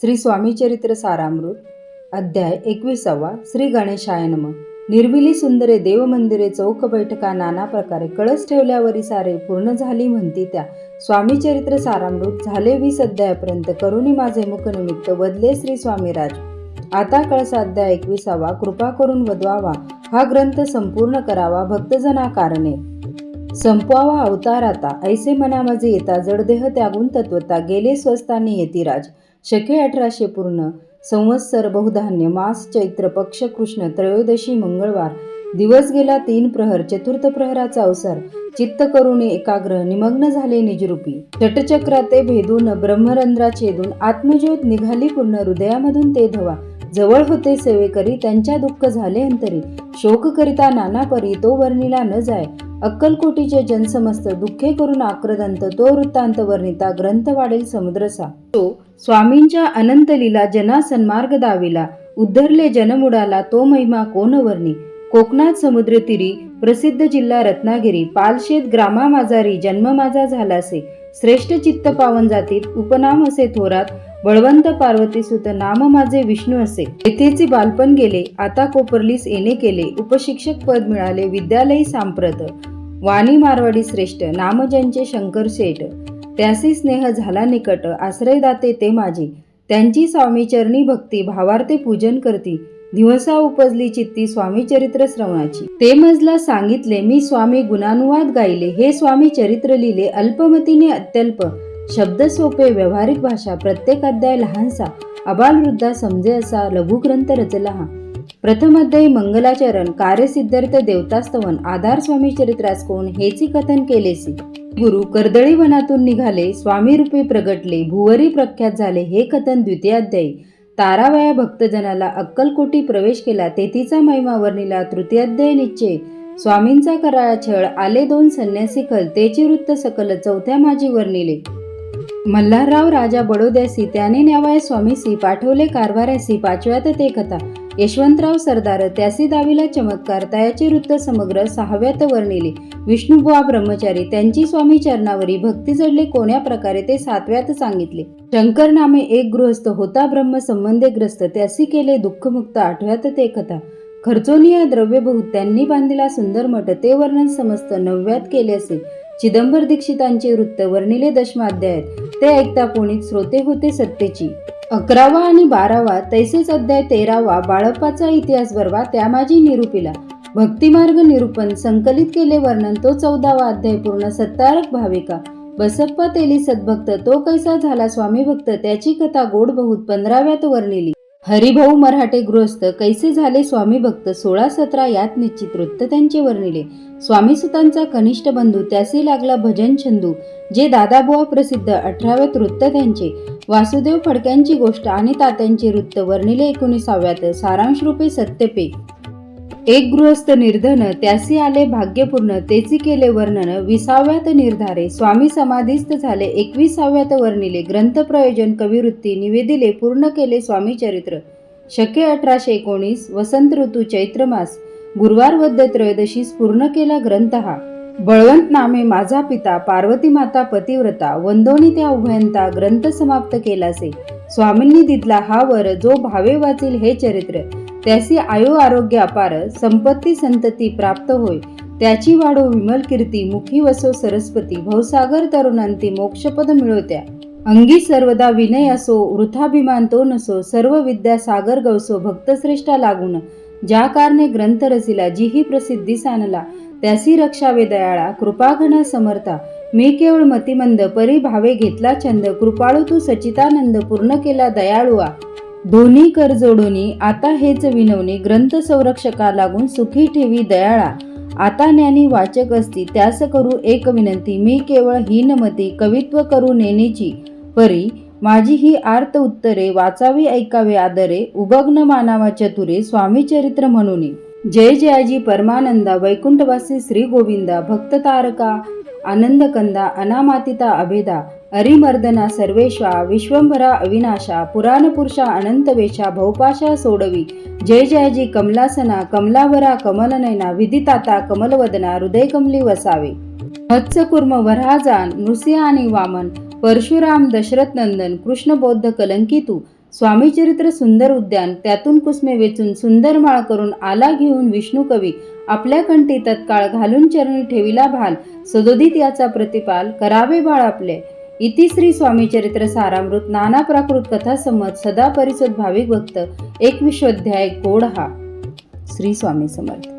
श्री स्वामी चरित्र सारामृत अध्याय एकविसावा श्री गणेशाय नम. निर्मिली सुंदरे देवमंदिरे चौक बैठका नाना प्रकारे कळस ठेवल्यावरी सारे पूर्ण झाली म्हणती त्या. स्वामी चरित्र सारामृत झाले वीस अध्यायापर्यंत करुणी माझे मुखनिमित्त वदले श्री स्वामीराज. आता कळसा अध्याय एकविसावा कृपा करून वदवावा. हा ग्रंथ संपूर्ण करावा भक्तजना कारणे. संपवावा अवतार आता. ऐसे मना माझे येता जडदेह त्यागून तत्वता. गेले स्वस्तानी येतिराज शके अठराशे पूर्ण. संवत्सर बहुधान्य मास चैत्र पक्ष कृष्ण त्रयोदशी मंगळवार. दिवस गेला तीन प्रहर चतुर्थ प्रहराचा अवसर. चित्त करुणे एकाग्र निमग्न झाले निजरूपी. चटचक्रा ते भेदून ब्रह्मरंध्रा छेदून आत्मज्योत निघाली पूर्ण हृदयामधून ते धवा. जवळ होते सेवेकरी त्यांच्या दुःख झाले अंतरी. शोक करिता नाना परी तो वर्णिला न जाय. अक्कलकोटीचे जनसमस्त दुःखे करून आक्रदंत तो वृत्तांत वर्णिता ग्रंथ वाढेल समुद्रसा. तो स्वामींच्या अनंत लीला जना सन्मार्ग दाविला. उद्धरले जनमुडाला तो महिमा कोण वर्णी? कोकणात समुद्र तिरी प्रसिद्ध जिल्हा रत्नागिरी पालशेत ग्रामा माझारी जन्म माझा झालासे. श्रेष्ठ चित्त पावन जातीत उपनाम असे थोरात बळवंत पार्वती सुत नाम माझे विष्णू असे. येथेचे बालपण गेले आता कोपरलीस येणे केले. उपशिक्षक पद मिळाले विद्यालयी सांप्रत. वाणी मारवाडी श्रेष्ठ नामजनचे शंकर शेठ त्यासी स्नेह झाला निकट आश्रयदाते ते माझे त्यांची स्वामी चरणी भक्ती भावार्थे पूजन करती. दिवसा उपजली चित्ती स्वामी चरित्र श्रवणाची. ते मजला सांगितले मी स्वामी गुणानुवाद गायले हे स्वामी चरित्र लिहिले अल्पमतीने अत्यल्प. शब्द सोपे व्यावहारिक भाषा प्रत्येक अध्याय लहानसा. अबालवृद्धा समजे असा लघुग्रंथ रचला हा. प्रथम मंगलाचरण कार्यसिद्धार्थ देवतास्तवन आधार स्वामी चरित्रास कोण हेची कथन केलेसी? गुरु कर्दळी वनातून निघाले स्वामी रूपे प्रगटले भुवरी प्रख्यात झाले हे कथन द्वितीयाध्यायी तारावया भक्तजनाला अक्कलकोटी प्रवेश केला तेथीचा महिमा वर्णिला तृतीयाध्याय निश्चय स्वामींचा कराळा छळ आले दोन संन्यासी खल तेची वृत्त सकल चौथ्या माझी वर्णिले. मल्हारराव राजा बडोद्यासी त्याने न्यावाय स्वामीसी पाठवले कारभाऱ्यासी पाचव्यात ते कथा. यशवंतराव सरदार त्यासी दावीला चमत्कार तयाचे वृत्त समग्र सहाव्यात वर्णिले. विष्णुबुवा ब्रह्मचारी त्यांची स्वामी चरणावरी भक्ती जडले कोण्या प्रकारे ते सातव्यात सांगितले. शंकर नामे एक गृहस्थ होता ब्रह्म संबंधे ग्रस्त त्यासी केले दुःखमुक्त आठव्यात ते कथा. खर्चोनिया द्रव्यबहुत त्यांनी बांधिला सुंदर मठ ते वर्णन समस्त नवव्यात केले असे. चिदंबर दीक्षितांचे वृत्त वर्णिले दशमाध्यायात. ते ऐकता कोणीच श्रोते होते सत्तेची. अकरावा आणि बारावा तैसेच अध्याय तेरावा बाळप्पाचा इतिहास बरवा त्या माझी निरूपिला. भक्तिमार्ग निरूपण संकलित केले वर्णन तो चौदावा अध्याय पूर्ण सत्तारक भाविका. बसप्पा तेली सद्भक्त तो कैसा झाला स्वामी भक्त त्याची कथा गोड बहुत पंधराव्यात वर्णिली. हरिभाऊ मराठे गृहस्थ कैसे झाले स्वामी भक्त सोळा सतरा यात निश्चित वृत्त त्यांचे वर्णिले. स्वामी सुतांचा कनिष्ठ बंधू त्यासी लागला भजन छंदू जे दादाबुवा प्रसिद्ध अठराव्यात वृत्त त्यांचे. वासुदेव फडक्यांची गोष्ट आणि तात्यांचे वृत्त वर्णिले एकोणीसाव्यात सारांश रूपे सत्यपे एक गृहस्थ निर्धन त्यासी आले भाग्यपूर्ण तेची केले वर्णन विसाव्यात निर्धारे स्वामी समाधीस्थ झाले एकविसाव्यात वर्णिले ग्रंथ प्रयोजन कविवृत्ती निवेदिले पूर्ण केले स्वामी चरित्र. शके अठराशे एकोणीस वसंत ऋतू चैत्र मास गुरुवार वद्य त्रयोदशीस पूर्ण केला ग्रंथ हा बळवंत नामे माझा पिता पार्वती माता पतिव्रता वंदोनी त्या उभयंता ग्रंथ समाप्त केलासे. स्वामींनी दिदला हा वर जो भावे वाचील हे चरित्र. त्यासी आयु आरोग्य अपार संपत्ती संतती प्राप्त होय. त्याची वाढो विमल कीर्ती मुखी वसो सरस्वती भवसागर तरुणांती मोक्षपद मिळवत्या अंगी सर्वदा विनय असो वृथाभिमान तो नसो सर्व विद्या सागर गवसो भक्तश्रेष्ठा लागून. ज्या कारणे ग्रंथ रचिला जी ही प्रसिद्धी सानला त्यासी रक्षावे दयाळा कृपाघना समर्था. मी केवळ मतिमंद परी भावे घेतला छंद कृपाळू तू सचितानंद पूर्ण केला दयाळुआ. दोन्ही कर जोडूनी आता हेच विनवणे ग्रंथ संरक्षका लागून सुखी ठेवी दयाळा. आता ज्ञानी वाचक असती त्यास करू एक विनंती मी केवळ हीनमती कवित्व करू नेनेची परी माझी ही आर्त उत्तरे वाचावी ऐकावे आदरे उभग्न मानावा चतुरे स्वामी चरित्र म्हणून. जय जयाजी परमानंदा वैकुंठवासी श्री गोविंदा भक्त तारका आनंद कंदा अनामातिता अभेदा. अरिमर्दना सर्वेश्वा विश्वंभरा अविनाशा पुराणपुरुषा अनंतवेशा भौपाशा सोडवी जय जयाजी कमलासना कमलावरा कमलनयना विदिताता कमलवदना हृदय कमली वसावे. मत्स्यकुर्म वराजा नृसिंह आणि वामन परशुराम दशरथ नंदन कृष्ण बौद्ध कलंकितू स्वामीचरित्र सुंदर उद्यान त्यातून कुसमे वेचून सुंदर माळ करून आला घेऊन विष्णू कवी आपल्या कंठी तत्काळ घालून चरणी ठेविला भाल सदोदित याचा प्रतिपाल करावे बाळ आपले. इति श्री स्वामीचरित्र सारामृत नाना प्राकृत कथा संमत सदा परिसद भाविक भक्त एक विश्वाध्याय गोड हा श्री स्वामी समर्थ.